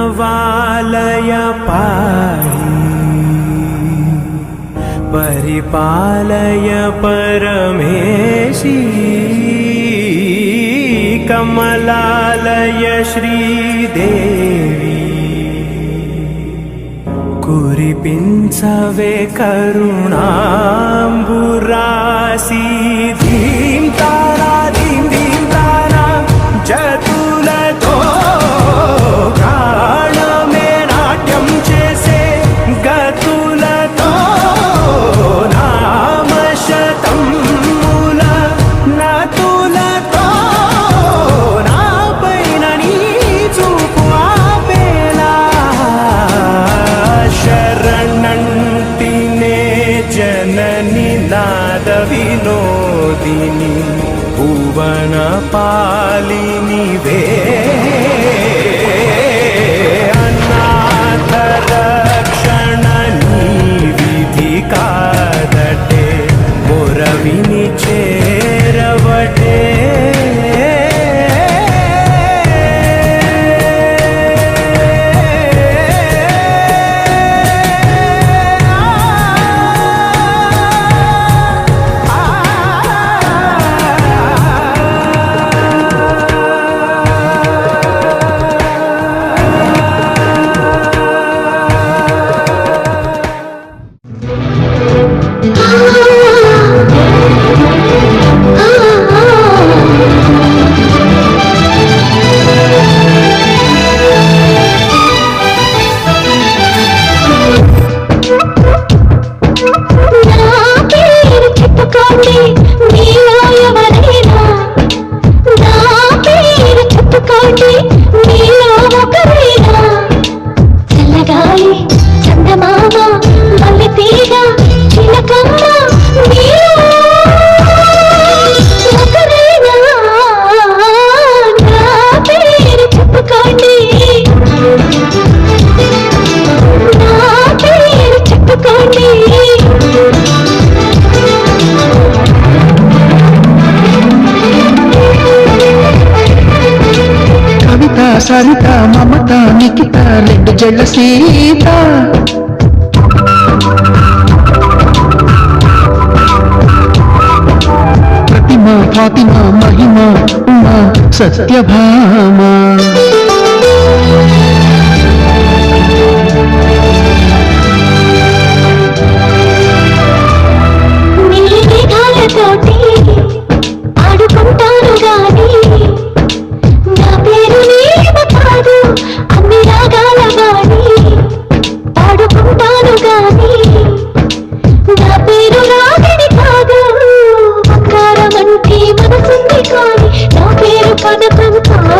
प्रणवालय पारि परिपालय परमेशी कमलालय श्रीदे కురిపించవే కరుణాంబురాసి ధీంతా గణపాలిని వే Okay. సరిత మమత నిఖిత రెండు జల సీత. ప్రతిమ ఫాతిమ మహిమ ఉమా సత్యభామా.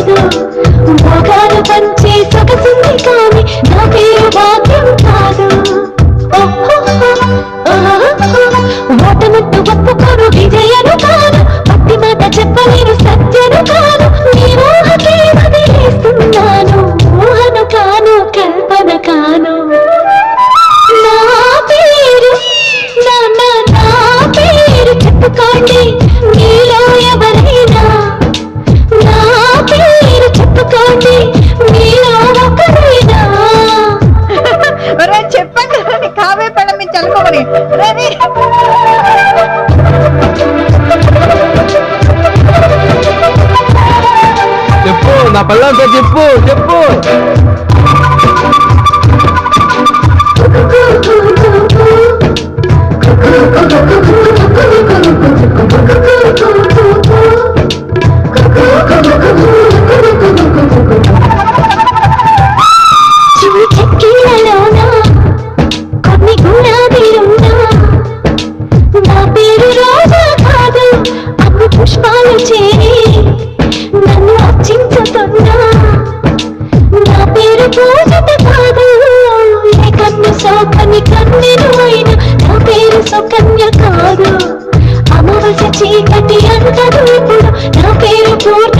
కాదు. భోగాలు పంచే సొగసుంది కానీ నా పేరు భాగ్యం కాదు. ఓహో. పట్టుకొని. చెప్పు నా పళ్ళంతో చెప్పు చెప్పు. పూజిత కాదు కన్ను సోకని కన్నెను అయిన నా పేరు సుకన్య కాదు అమావాస్య చీకటి అంటదు ఇప్పుడు నా పేరు పూర్తి